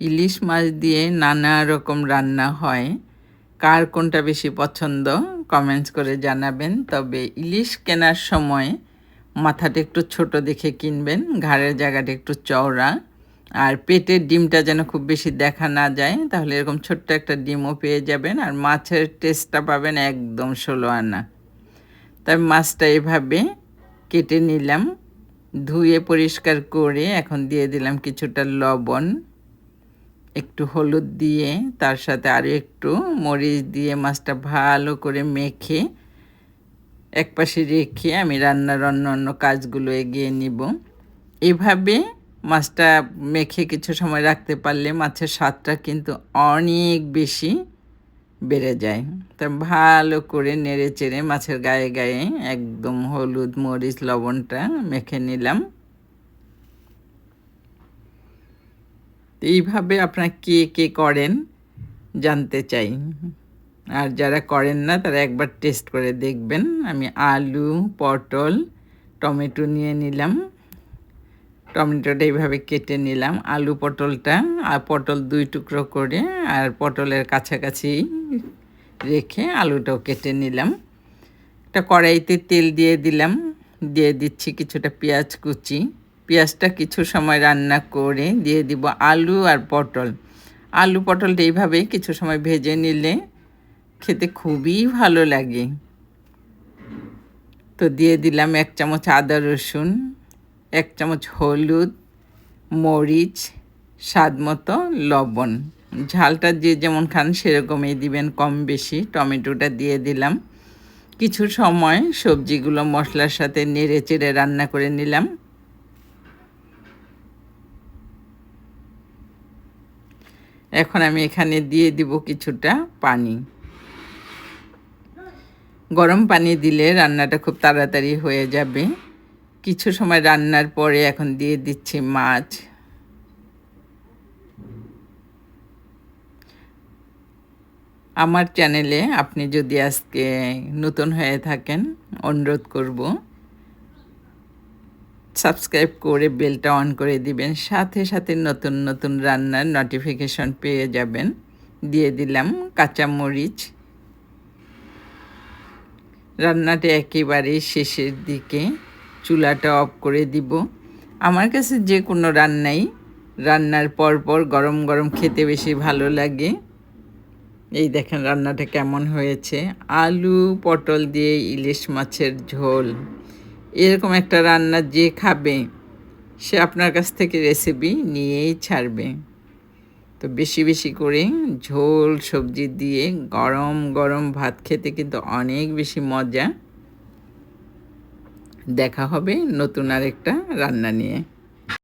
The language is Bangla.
ইলিশ মাছ দিয়ে নানা রকম রান্না হয়। কার কোনটা বেশি পছন্দ কমেন্টস করে জানাবেন। তবে ইলিশ কেনার সময় মাথাটা একটু ছোট দেখে কিনবেন, ঘাড়ের জায়গাটা একটু চওড়া। আর পেটের ডিমটা যেন খুব বেশি দেখা না যায়, তাহলে এরকম ছোট্ট একটা ডিমও পেয়ে যাবেন। আর মাছের টেস্টটা পাবেন একদম ষোলো আনা। তাই মাছটা এভাবে কেটে নিলাম, ধুয়ে পরিষ্কার করে এখন দিয়ে দিলাম কিছুটা লবণ। একটু হলুদ দিয়ে, তার সাথে আরও একটু মরিচ দিয়ে মাছটা ভালো করে মেখে এক পাশে রেখে আমি রান্নার অন্য অন্য কাজগুলো এগিয়ে নিব। এভাবে মাছটা মেখে কিছু সময় রাখতে পারলে মাছের স্বাদটা কিন্তু অনেক বেশি বেড়ে যায়। তা ভালো করে নেড়ে চেড়ে মাছের গায়ে গায়ে একদম হলুদ, মরিচ, লবণটা মেখে নিলাম। এইভাবে আপনারা কে কে করেন জানতে চাই। আর যারা করেন না, তারা একবার টেস্ট করে দেখবেন। আমি আলু, পটল, টমেটো নিয়ে নিলাম। টমেটোটা এইভাবে কেটে নিলাম। আলু পটলটা, আর পটল দুই টুকরো করে, আর পটলের কাছাকাছি রেখে আলুটাও কেটে নিলাম। একটা কড়াইতে তেল দিয়ে দিলাম। দিয়ে দিচ্ছি কিছুটা পেঁয়াজ কুচি। পেঁয়াজটা কিছু সময় রান্না করে দিয়ে দিব আলু আর পটল। আলু, পটলটা এইভাবে কিছু সময় ভেজে নিলে খেতে খুবই ভালো লাগে। তো দিয়ে দিলাম এক চামচ আদা রসুন, এক চামচ হলুদ, মরিচ, স্বাদ মতো লবণ। ঝালটা যে যেমন খান সেরকমই দিবেন কম বেশি। টমেটোটা দিয়ে দিলাম। কিছু সময় সবজিগুলো মশলার সাথে নেড়ে চেড়ে রান্না করে নিলাম। এখন আমি এখানে দিয়ে দিব কিছুটা পানি। গরম পানি দিলে রান্নাটা খুব তাড়াতাড়ি হয়ে যাবে। কিছু সময় রান্নার পরে এখন দিয়ে দিচ্ছি মাছ। আমার চ্যানেলে আপনি যদি আজকে নতুন হয়ে থাকেন, অনুরোধ করব। সাবস্ক্রাইব করে বেলটা অন করে দিবেন। সাথে সাথে নতুন নতুন রান্নার নোটিফিকেশন পেয়ে যাবেন। দিয়ে দিলাম কাঁচামরিচ। রান্নাটা একেবারে শেষের দিকে চুলাটা অফ করে দিব। আমার কাছে যে কোনো রান্নাই রান্নার পর পর গরম গরম খেতে বেশি ভালো লাগে। এই দেখেন রান্নাটা কেমন হয়েছে। আলু, পটল দিয়ে ইলিশ মাছের ঝোল। এরকম একটা রান্না যে খাবে, সে আপনার কাছ থেকে রেসিপি নিয়েই ছাড়বে। তো বেশি বেশি করে ঝোল সবজি দিয়ে গরম গরম ভাত খেতে কিন্তু অনেক বেশি মজা। দেখা হবে নতুন আরেকটা রান্না নিয়ে।